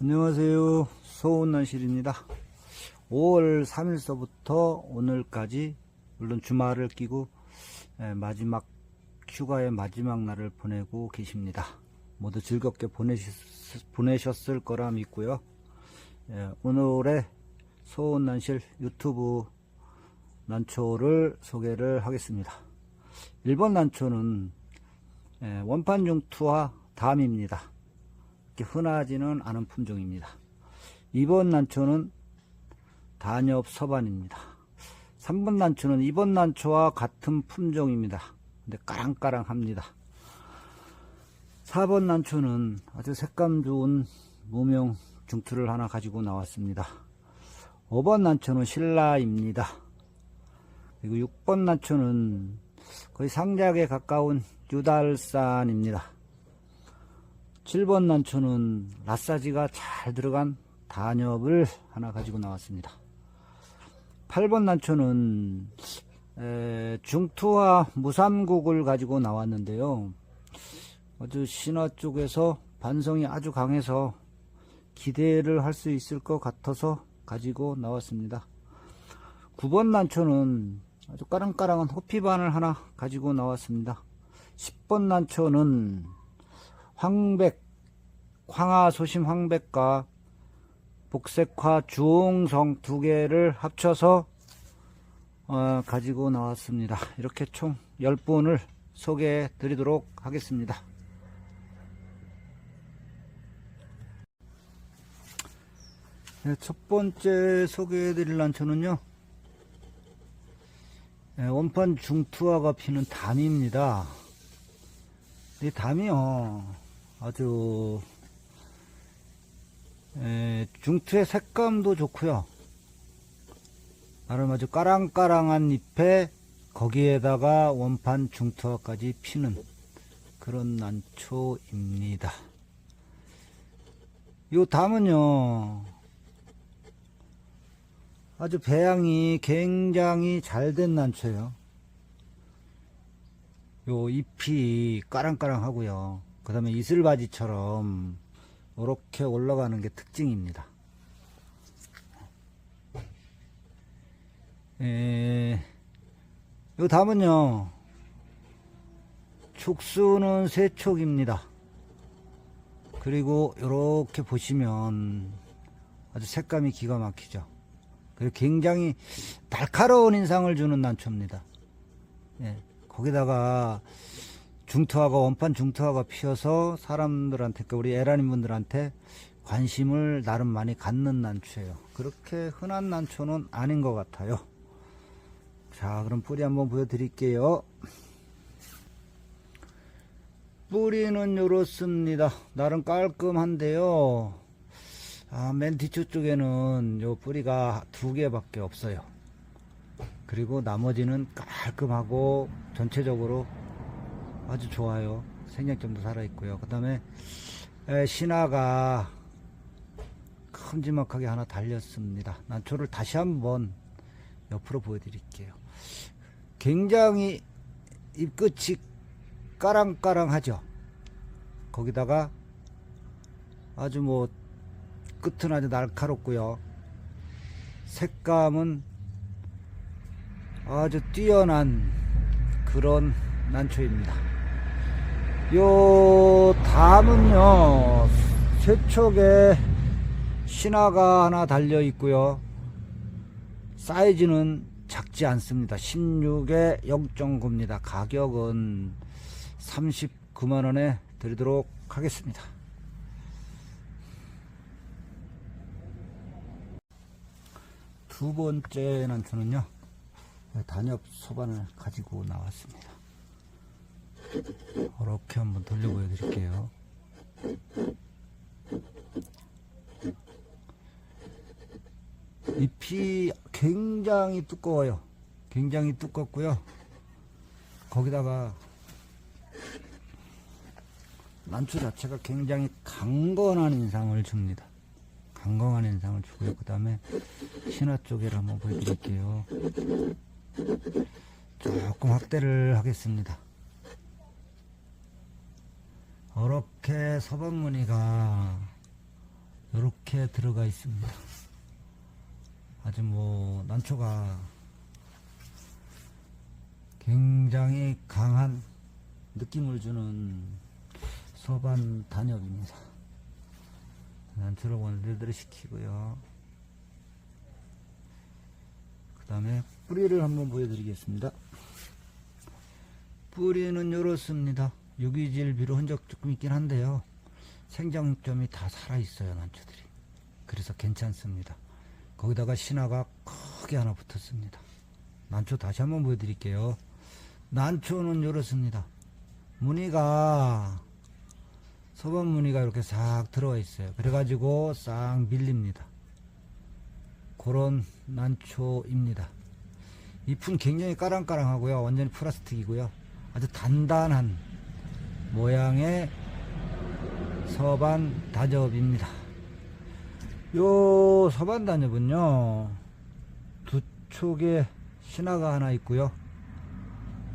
안녕하세요. 소운난실입니다. 5월 3일서부터 오늘까지 물론 주말을 끼고 에, 마지막 휴가의 마지막 날을 보내고 계십니다. 모두 즐겁게 보내셨, 보내셨을 거라 믿고요. 예, 오늘의 소운난실 유튜브 난초를 소개를 하겠습니다. 1번 난초는 예, 원판 융투와 담입니다. 이렇게 흔하지는 않은 품종입니다. 2번 난초는 단엽 서반입니다. 3번 난초는 2번 난초와 같은 품종입니다. 근데 까랑까랑합니다. 4번 난초는 아주 색감 좋은 무명 중투를 하나 가지고 나왔습니다. 5번 난초는 신라입니다. 그리고 6번 난초는 거의 상작에 가까운 유달산입니다. 7번 난초는 라사지가 잘 들어간 단엽을 하나 가지고 나왔습니다. 8번 난초는 에, 중투와 무삼국을 가지고 나왔는데요. 아주 신화 쪽에서 반성이 아주 강해서 기대를 할 수 있을 것 같아서 가지고 나왔습니다. 9번 난초는 아주 까랑까랑한 호피반을 하나 가지고 나왔습니다. 10번 난초는 황백, 황하 소심 황백과 복색화 주홍성 두 개를 합쳐서 어, 가지고 나왔습니다. 이렇게 총 10분을 소개해 드리도록 하겠습니다. 네, 첫 번째 소개해 드릴 난초는요. 네, 원판 중투화가 피는 담입니다. 이 담이요. 아주 에, 중투의 색감도 좋고요. 아주 까랑까랑한 잎에 거기에다가 원판 중투화까지 피는 그런 난초입니다. 요 담은요. 아주 배양이 굉장히 잘 된 난초예요. 요 잎이 까랑까랑 하고요. 그 다음에 이슬바지처럼 이렇게 올라가는 게 특징입니다. 에, 요 담은요, 촉수는 세 촉입니다. 그리고 이렇게 보시면 아주 색감이 기가 막히죠. 그리고 굉장히 날카로운 인상을 주는 난초입니다. 예, 거기다가 중투화가 원판 중투화가 피어서 사람들한테 그러니까 우리 에라님 분들한테 관심을 나름 많이 갖는 난초예요. 그렇게 흔한 난초는 아닌 것 같아요. 자, 그럼 뿌리 한번 보여드릴게요. 뿌리는 이렇습니다. 나름 깔끔한데요. 아, 맨 뒤쪽 쪽에는 요 뿌리가 두 개밖에 없어요. 그리고 나머지는 깔끔하고 전체적으로 아주 좋아요. 생장점도 살아있고요. 그 다음에 신화가 큼지막하게 하나 달렸습니다. 난초를 다시 한번 옆으로 보여드릴게요. 굉장히 잎끝이 까랑까랑하죠. 거기다가 아주 뭐 끝은 아주 날카롭고요. 색감은 아주 뛰어난 그런 난초입니다. 요 담은요 세척에 신화가 하나 달려 있고요. 사이즈는 작지 않습니다. 16에 0.9입니다. 가격은 39만원에 드리도록 하겠습니다. 두 번째 난초는요. 단엽 소반을 가지고 나왔습니다. 이렇게 한번 돌려 보여드릴게요. 잎이 굉장히 두꺼워요. 굉장히 두껍고요. 거기다가 난초 자체가 굉장히 강건한 인상을 줍니다. 강건한 인상을 주고요. 그 다음에 신화 쪽에를 한번 보여드릴게요. 조금 확대를 하겠습니다. 이렇게 서반무늬가 이렇게 들어가 있습니다. 아주 뭐 난초가 굉장히 강한 느낌을 주는 서반 단엽입니다. 난초를 원래대로 시키고요. 그 다음에 뿌리를 한번 보여드리겠습니다. 뿌리는 이렇습니다. 유기질 비료 흔적 조금 있긴 한데요. 생장점이 다 살아있어요, 난초들이. 그래서 괜찮습니다. 거기다가 신화가 크게 하나 붙었습니다. 난초 다시 한번 보여드릴게요. 난초는 이렇습니다. 무늬가 서반 무늬가 이렇게 싹 들어와 있어요. 그래가지고 싹 밀립니다. 그런 난초입니다. 잎은 굉장히 까랑까랑하고요. 완전히 플라스틱이고요. 아주 단단한 모양의 서반 다접입니다. 요 서반 다접은요, 두 촉에 신화가 하나 있고요.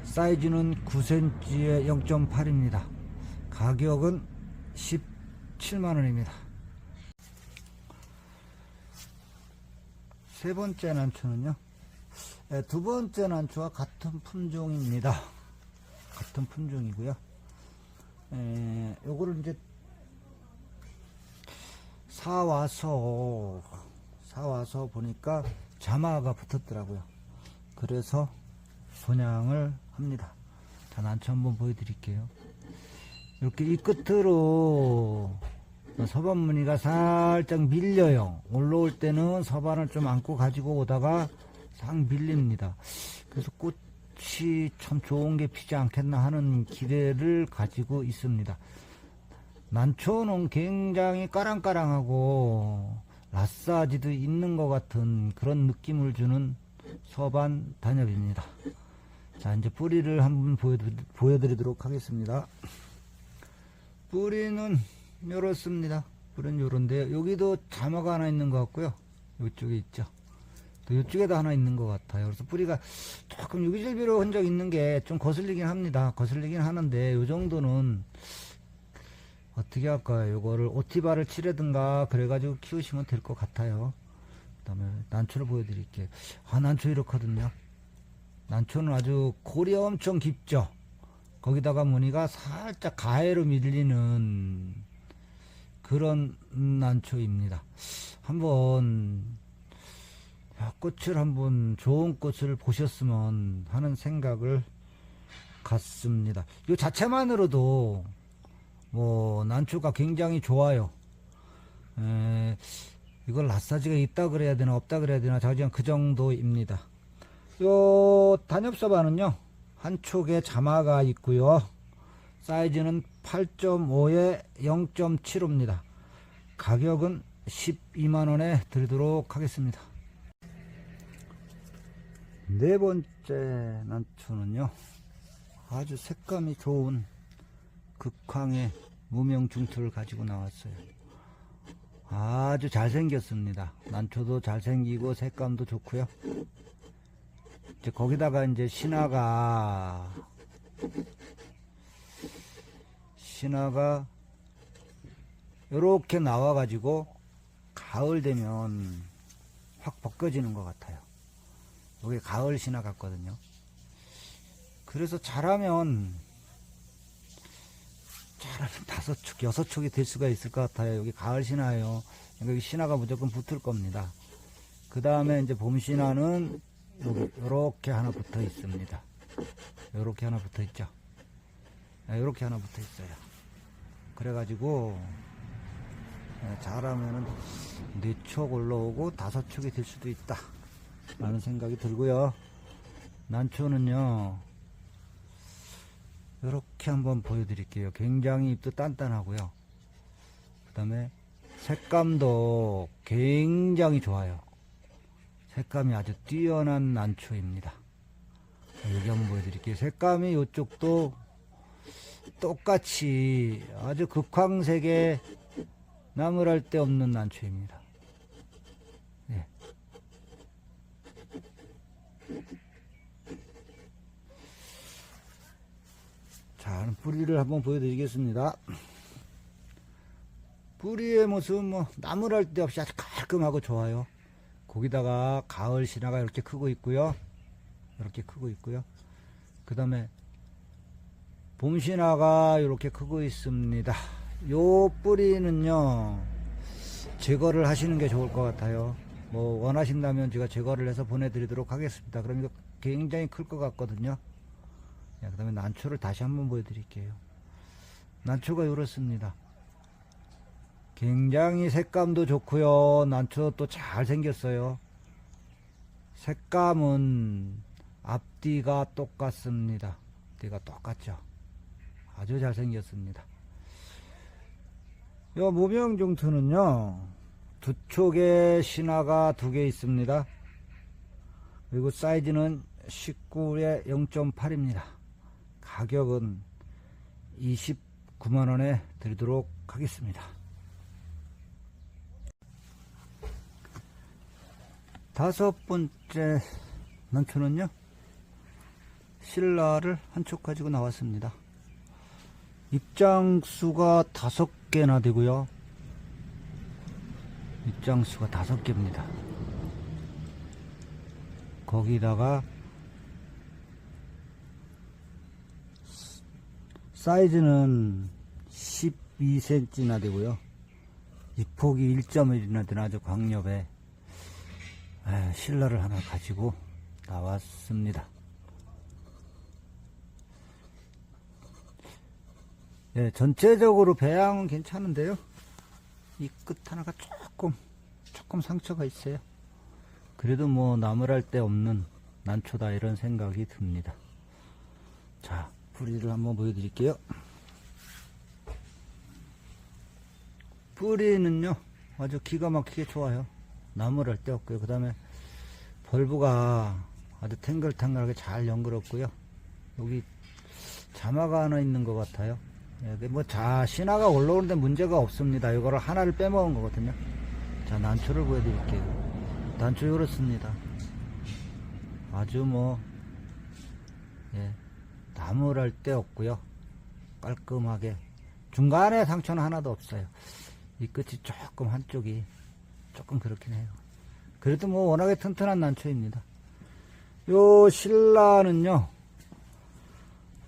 사이즈는 9cm에 0.8입니다. 가격은 17만원입니다. 세 번째 난초는요, 예, 두 번째 난초와 같은 품종입니다. 같은 품종이고요. 에, 요거를 이제 사와서 사와서 보니까 자마가 붙었더라고요. 그래서 분양을 합니다. 자, 난초 한번 보여드릴게요. 이렇게 이 끝으로 서반 무늬가 살짝 밀려요. 올라올 때는 서반을 좀 안고 가지고 오다가 싹 밀립니다. 그래서 꽃 이 참 좋은 게 피지 않겠나 하는 기대를 가지고 있습니다. 난초는 굉장히 까랑까랑하고 라싸지도 있는 것 같은 그런 느낌을 주는 서반 단엽입니다. 자, 이제 뿌리를 한번 보여드, 보여드리 도록 하겠습니다. 뿌리는 이렇습니다. 뿌리는 요런데요. 여기도 자마가 하나 있는 것 같고요. 이쪽에 있죠. 또 이쪽에도 하나 있는 것 같아요. 그래서 뿌리가 조금 유기질비로 흔적 있는 게 좀 거슬리긴 합니다. 거슬리긴 하는데 요 정도는 어떻게 할까요? 요거를 오티바를 칠하든가 그래가지고 키우시면 될 것 같아요. 그 다음에 난초를 보여드릴게요. 아, 난초 이렇거든요. 난초는 아주 골이 엄청 깊죠. 거기다가 무늬가 살짝 가해로 밀리는 그런 난초입니다. 한번 야, 꽃을 한번 좋은 꽃을 보셨으면 하는 생각을 갖습니다. 이 자체만으로도 뭐 난초가 굉장히 좋아요. 에, 이걸 라사지가 있다 그래야 되나 없다 그래야 되나 자그냥 그 정도입니다. 요 단엽서바는요 한 촉에 자마가 있고요. 사이즈는 8.5에 0.75입니다. 가격은 12만원에 드리도록 하겠습니다. 네 번째 난초는요. 아주 색감이 좋은 극황의 무명중투를 가지고 나왔어요. 아주 잘생겼습니다. 난초도 잘생기고 색감도 좋고요. 이제 거기다가 이제 신화가 신화가 이렇게 나와 가지고 가을 되면 확 벗겨지는 것 같아요. 이게 가을 신화 같거든요. 그래서 잘하면 잘하면 다섯 촉, 여섯 촉이 될 수가 있을 것 같아요. 여기 가을 신화예요. 여기 신화가 무조건 붙을 겁니다. 그 다음에 이제 봄 신화는 여기 요렇게 하나 붙어 있습니다. 요렇게 하나 붙어 있죠. 요렇게 하나 붙어 있어요. 그래가지고 예, 잘하면은 네촉 올라오고 다섯 촉이 될 수도 있다. 라는 생각이 들고요. 난초는요. 이렇게 한번 보여드릴게요. 굉장히 잎도 단단하고요. 그 다음에 색감도 굉장히 좋아요. 색감이 아주 뛰어난 난초입니다. 여기 한번 보여드릴게요. 색감이 이쪽도 똑같이 아주 극황색의 나무랄 데 없는 난초입니다. 네. 자, 뿌리를 한번 보여드리겠습니다. 뿌리의 모습은 뭐 나무랄 데 없이 아주 깔끔하고 좋아요. 거기다가 가을 신화가 이렇게 크고 있고요. 이렇게 크고 있고요. 그 다음에 봄 신화가 이렇게 크고 있습니다. 요 뿌리는요, 제거를 하시는 게 좋을 것 같아요. 뭐, 원하신다면 제가 제거를 해서 보내드리도록 하겠습니다. 그럼 이거 굉장히 클 것 같거든요. 그 다음에 난초를 다시 한번 보여드릴게요. 난초가 이렇습니다. 굉장히 색감도 좋고요. 난초 또 잘 생겼어요. 색감은 앞뒤가 똑같습니다. 뒤가 똑같죠. 아주 잘 생겼습니다. 요 무명중투는요. 두 촉에 신화가 두 개 있습니다. 그리고 사이즈는 19에 0.8입니다. 가격은 29만원에 드리도록 하겠습니다. 다섯 번째 난초는요, 신라를 한 촉 가지고 나왔습니다. 입장수가 다섯 개나 되고요. 입장수가 다섯 개입니다. 거기다가 사이즈는 12cm나 되고요. 이 폭이 1.1이나 되는 아주 광엽에 에, 실러를 하나 가지고 나왔습니다. 예, 전체적으로 배양은 괜찮은데요. 이 끝 하나가 조금, 조금 상처가 있어요. 그래도 뭐 나무랄 데 없는 난초다 이런 생각이 듭니다. 자, 뿌리를 한번 보여드릴게요. 뿌리는요, 아주 기가 막히게 좋아요. 나무랄 데 없고요. 그 다음에 벌브가 아주 탱글탱글하게 잘 연그럽고요. 여기 자마가 하나 있는 것 같아요. 예, 그뭐 자, 신화가 올라오는데 문제가 없습니다. 이거를 하나를 빼먹은 거거든요. 자, 난초를 보여드릴게요. 난초 이렇습니다. 아주 뭐, 예, 나무랄 데 없고요. 깔끔하게. 중간에 상처는 하나도 없어요. 이 끝이 조금 한쪽이 조금 그렇긴 해요. 그래도 뭐 워낙에 튼튼한 난초입니다. 요 신라는요,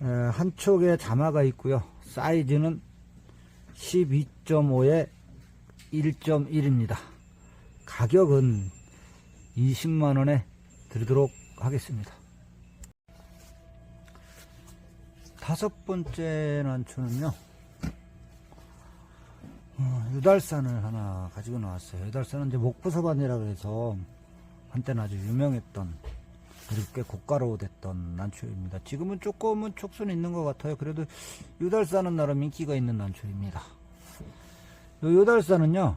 에, 한쪽에 자마가 있고요. 사이즈는 12.5에 1.1입니다. 가격은 20만원에 드리도록 하겠습니다. 다섯 번째 난초는요, 어, 유달산을 하나 가지고 나왔어요. 유달산은 이제 목부서반이라 그래서 한때는 아주 유명했던 그리고 꽤 고가로 됐던 난초입니다. 지금은 조금은 촉수는 있는 것 같아요. 그래도 유달산은 나름 인기가 있는 난초입니다. 요 유달산은요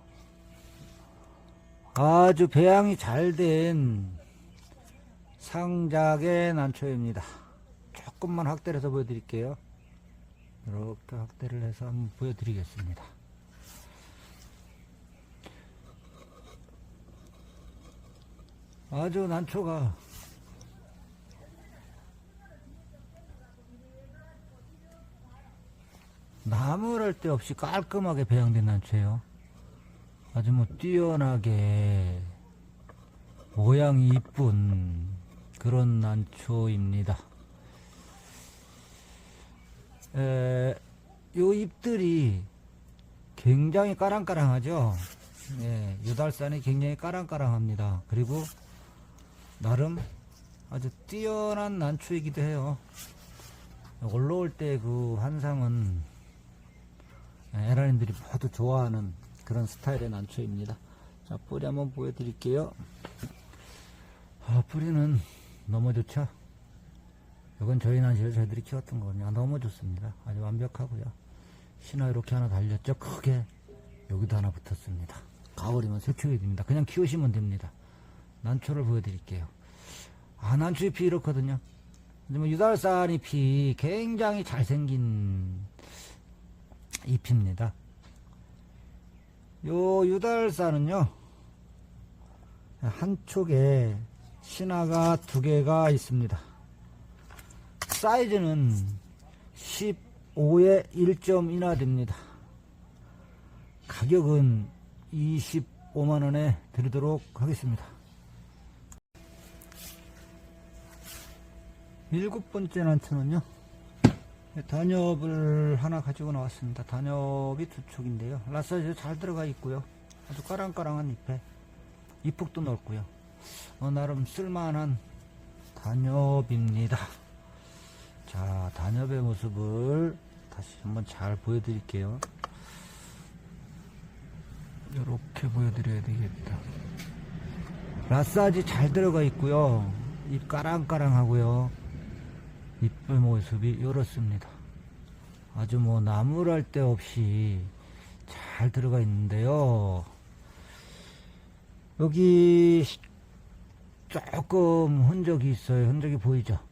아주 배양이 잘 된 상작의 난초입니다. 조금만 확대를 해서 보여드릴게요. 이렇게 확대를 해서 한번 보여드리겠습니다. 아주 난초가 나무랄 데 없이 깔끔하게 배양된 난초예요. 아주 뭐 뛰어나게 모양이 이쁜 그런 난초입니다. 에, 요 잎들이 굉장히 까랑까랑하죠. 예, 유달산이 굉장히 까랑까랑합니다. 그리고 나름 아주 뛰어난 난초이기도 해요. 올라올 때 그 환상은 에라님들이 모두 좋아하는 그런 스타일의 난초입니다. 자, 뿌리 한번 보여드릴게요. 아, 뿌리는 너무 좋죠? 이건 저희 난시를 저희들이 키웠던 거거든요. 너무 좋습니다. 아주 완벽하고요. 신화 이렇게 하나 달렸죠? 크게. 여기도 하나 붙었습니다. 가을이면 세척이 됩니다. 그냥 키우시면 됩니다. 난초를 보여드릴게요. 아, 난초 잎이 이렇거든요. 뭐 유달산 잎이 굉장히 잘생긴 잎입니다. 요 유달산은요, 한쪽에 신화가 두 개가 있습니다. 사이즈는 15에 1.2나 됩니다. 가격은 25만원에 드리도록 하겠습니다. 일곱 번째 난초는요. 단엽을 하나 가지고 나왔습니다. 단엽이 두 촉인데요. 라사이즈 잘 들어가 있고요. 아주 까랑까랑한 잎에 잎폭도 넓고요. 어, 나름 쓸만한 단엽입니다. 자, 단엽의 모습을 다시 한번 잘 보여드릴게요. 이렇게 보여드려야 되겠다. 라사지 잘 들어가 있고요. 잎 까랑까랑하고요. 잎의 모습이 이렇습니다. 아주 뭐 나무랄 데 없이 잘 들어가 있는데요. 여기 조금 흔적이 있어요. 흔적이 보이죠?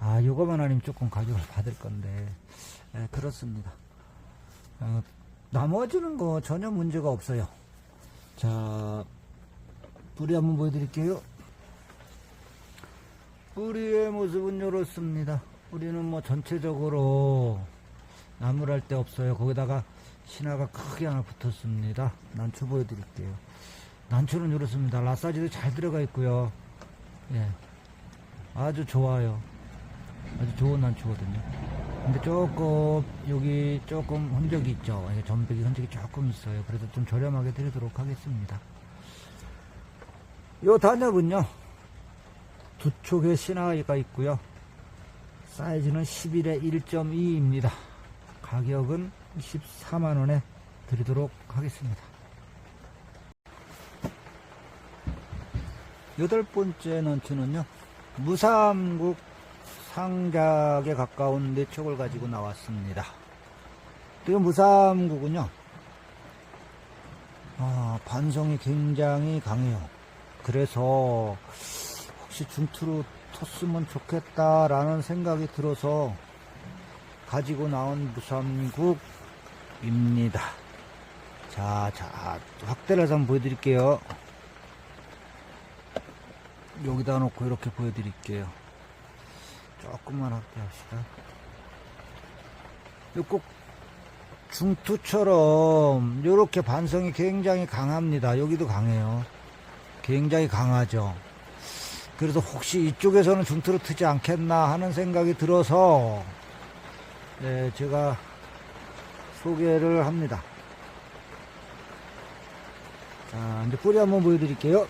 아, 요거만 아니면 조금 가격을 받을 건데. 예, 그렇습니다. 어, 나머지는 거 전혀 문제가 없어요. 자, 뿌리 한번 보여드릴게요. 뿌리의 모습은 이렇습니다. 뿌리는 뭐 전체적으로 나무랄 데 없어요. 거기다가 신화가 크게 하나 붙었습니다. 난초 보여드릴게요. 난초는 이렇습니다. 라사지도 잘 들어가 있고요. 예. 아주 좋아요. 아주 좋은 난초거든요. 근데 조금, 여기 조금 흔적이 있죠. 예, 전백이 흔적이 조금 있어요. 그래서 좀 저렴하게 드리도록 하겠습니다. 요 단엽은요, 두 촉의 신화가 있고요. 사이즈는 11에 1.2입니다. 가격은 14만원에 드리도록 하겠습니다. 여덟 번째 넌츠는요, 무삼국 상작에 가까운 네 촉을 가지고 나왔습니다. 이 무삼국은요, 아, 반성이 굉장히 강해요. 그래서 혹시 중투로 텄으면 좋겠다라는 생각이 들어서 가지고 나온 무삼국입니다. 자, 자, 확대를 해서 한번 보여드릴게요. 여기다 놓고 이렇게 보여드릴게요. 조금만 확대합시다. 이꼭 중투처럼 이렇게 반성이 굉장히 강합니다. 여기도 강해요. 굉장히 강하죠. 그래서 혹시 이쪽에서는 중투로 트지 않겠나 하는 생각이 들어서 네, 제가 소개를 합니다. 자, 이제 뿌리 한번 보여드릴게요.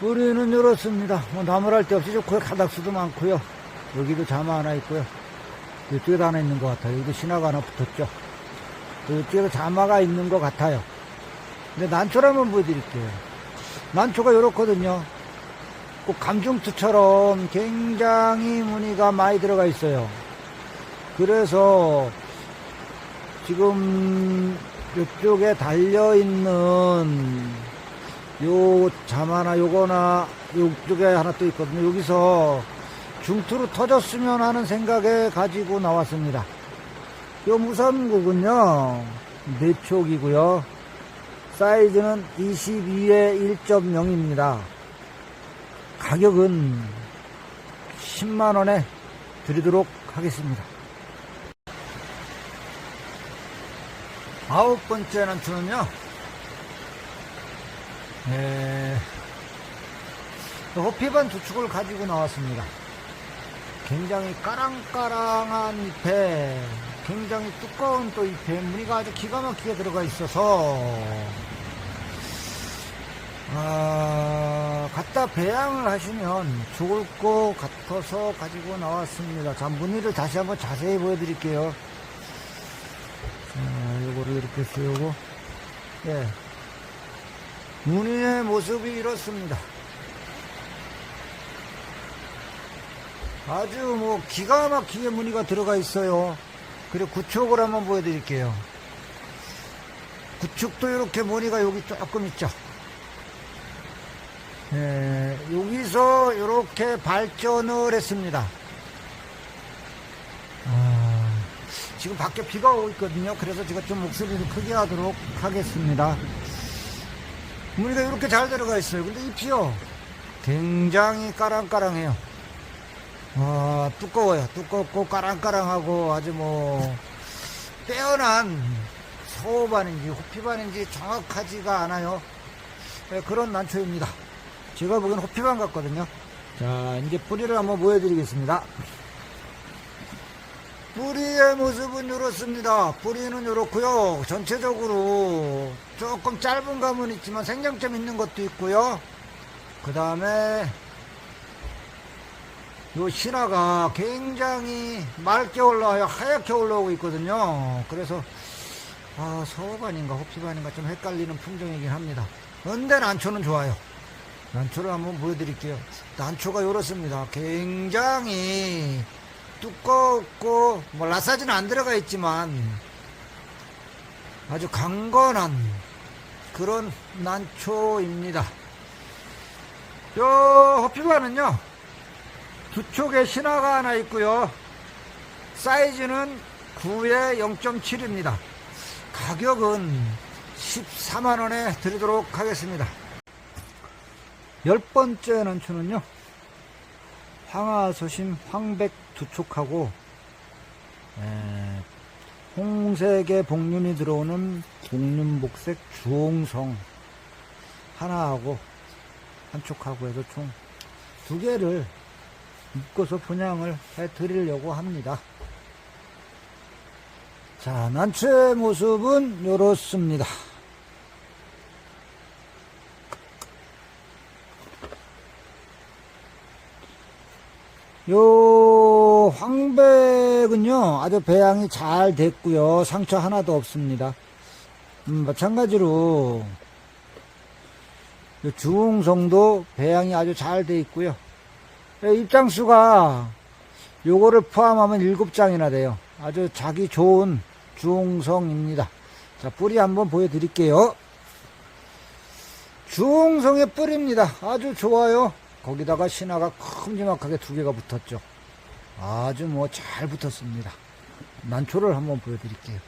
뿌리는 이렇습니다. 뭐 나무랄 데 없이 좋고요. 가닥수도 많고요. 여기도 자마 하나 있고요. 이쪽에도 하나 있는 것 같아요. 여기도 신화가 하나 붙었죠. 또 이쪽에도 자마가 있는 것 같아요. 근데 난초를 한번 보여드릴게요. 난초가 이렇거든요. 꼭 감중투처럼 굉장히 무늬가 많이 들어가 있어요. 그래서 지금 이쪽에 달려있는 요 자마나 요거나 요쪽에 하나 또 있거든요. 여기서 중투로 터졌으면 하는 생각에 가지고 나왔습니다. 요 무삼국은요, 네 촉이고요. 사이즈는 22에 1.0입니다. 가격은 10만원에 드리도록 하겠습니다. 아홉 번째 난초는요, 네, 호피반 두 축을 가지고 나왔습니다. 굉장히 까랑까랑한 잎에 굉장히 두꺼운 또 잎에 무늬가 아주 기가 막히게 들어가 있어서 아, 갖다 배양을 하시면 좋을 것 같아서 가지고 나왔습니다. 자, 무늬를 다시 한번 자세히 보여드릴게요. 자, 요거를 이렇게 씌우고, 예. 무늬의 모습이 이렇습니다. 아주 뭐 기가 막히게 무늬가 들어가 있어요. 그리고 구축을 한번 보여드릴게요. 구축도 이렇게 무늬가 여기 조금 있죠. 예, 여기서 이렇게 발전을 했습니다. 아, 지금 밖에 비가 오고 있거든요. 그래서 제가 좀 목소리를 크게 하도록 하겠습니다. 무늬가 이렇게 잘 들어가 있어요. 근데 잎이요. 굉장히 까랑까랑해요. 아, 두꺼워요. 두껍고 까랑까랑하고 아주 뭐, 빼어난 소반인지 호피반인지 정확하지가 않아요. 예, 그런 난초입니다. 제가 보기엔 호피반 같거든요. 자, 이제 뿌리를 한번 보여드리겠습니다. 뿌리의 모습은 이렇습니다. 뿌리는 이렇고요. 전체적으로 조금 짧은 감은 있지만 생장점 있는 것도 있고요. 그 다음에 요 신화가 굉장히 맑게 올라와요. 하얗게 올라오고 있거든요. 그래서 아, 서반인가 호피반인가 좀 헷갈리는 품종이긴 합니다. 근데 난초는 좋아요. 난초를 한번 보여드릴게요. 난초가 이렇습니다. 굉장히 두껍고 뭐 라사지는 안 들어가 있지만 아주 강건한 그런 난초입니다. 요 호피반은요 두 쪽에 신화가 하나 있고요 사이즈는 9에 0.7입니다. 가격은 14만원에 드리도록 하겠습니다. 열 번째 난초는요 황화소심 황백 두 촉하고 에, 홍색의 복륜이 들어오는 복륜복색 주홍성 하나하고 한 촉하고 해서 총 두 개를 묶어서 분양을 해 드리려고 합니다. 자, 난초의 모습은 이렇습니다. 요 황백은요 아주 배양이 잘 됐고요. 상처 하나도 없습니다. 음, 마찬가지로 요 주홍성도 배양이 아주 잘 돼 있고요. 예, 입장수가 요거를 포함하면 7장이나 돼요. 아주 자기 좋은 주홍성입니다. 자 뿌리 한번 보여드릴게요. 주홍성의 뿌리입니다. 아주 좋아요 거기다가 신화가 큼지막하게 두 개가 붙었죠. 아주 뭐 잘 붙었습니다. 난초를 한번 보여드릴게요.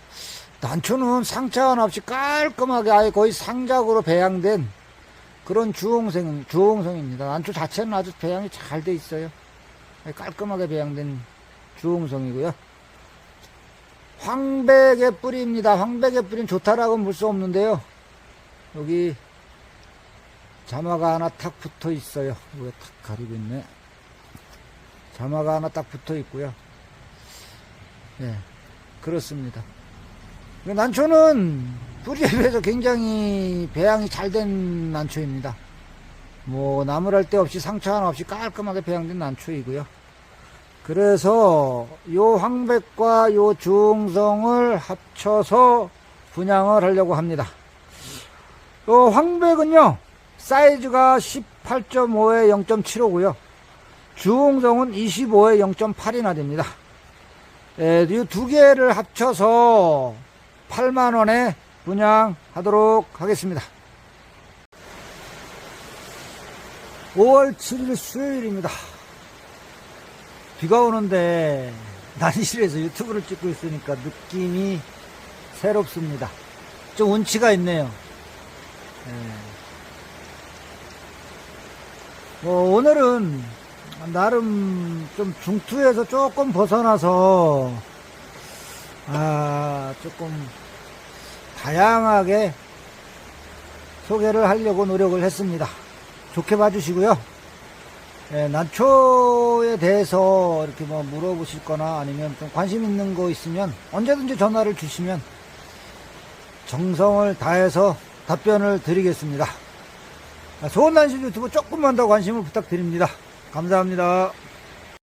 난초는 상처 하나 없이 깔끔하게 아예 거의 상작으로 배양된 그런 주홍생, 주홍성입니다. 난초 자체는 아주 배양이 잘 돼 있어요. 깔끔하게 배양된 주홍성이고요. 황백의 뿌리입니다. 황백의 뿌리는 좋다라고는 볼 수 없는데요. 여기 자마가 하나 탁 붙어 있어요. 이거 탁 가리고 있네. 자마가 하나 딱 붙어 있고요. 예, 그렇습니다. 난초는 뿌리에 비해서 굉장히 배양이 잘 된 난초입니다. 뭐 나무랄 데 없이 상처 하나 없이 깔끔하게 배양된 난초이고요. 그래서 요 황백과 요 중성을 합쳐서 분양을 하려고 합니다. 요 황백은요. 사이즈가 18.5에 0.75고요. 주홍성은 25에 0.8이나 됩니다. 예, 이두 개를 합쳐서 8만원에 분양하도록 하겠습니다. 5월 7일 수요일입니다. 비가 오는데 난실에서 유튜브를 찍고 있으니까 느낌이 새롭습니다. 좀 운치가 있네요. 예. 뭐 오늘은 나름 좀 중투에서 조금 벗어나서 아 조금 다양하게 소개를 하려고 노력을 했습니다. 좋게 봐주시고요. 예, 난초에 대해서 이렇게 뭐 물어보실 거나 아니면 좀 관심 있는 거 있으면 언제든지 전화를 주시면 정성을 다해서 답변을 드리겠습니다. 좋은 난실 유튜브 조금만 더 관심을 부탁드립니다. 감사합니다.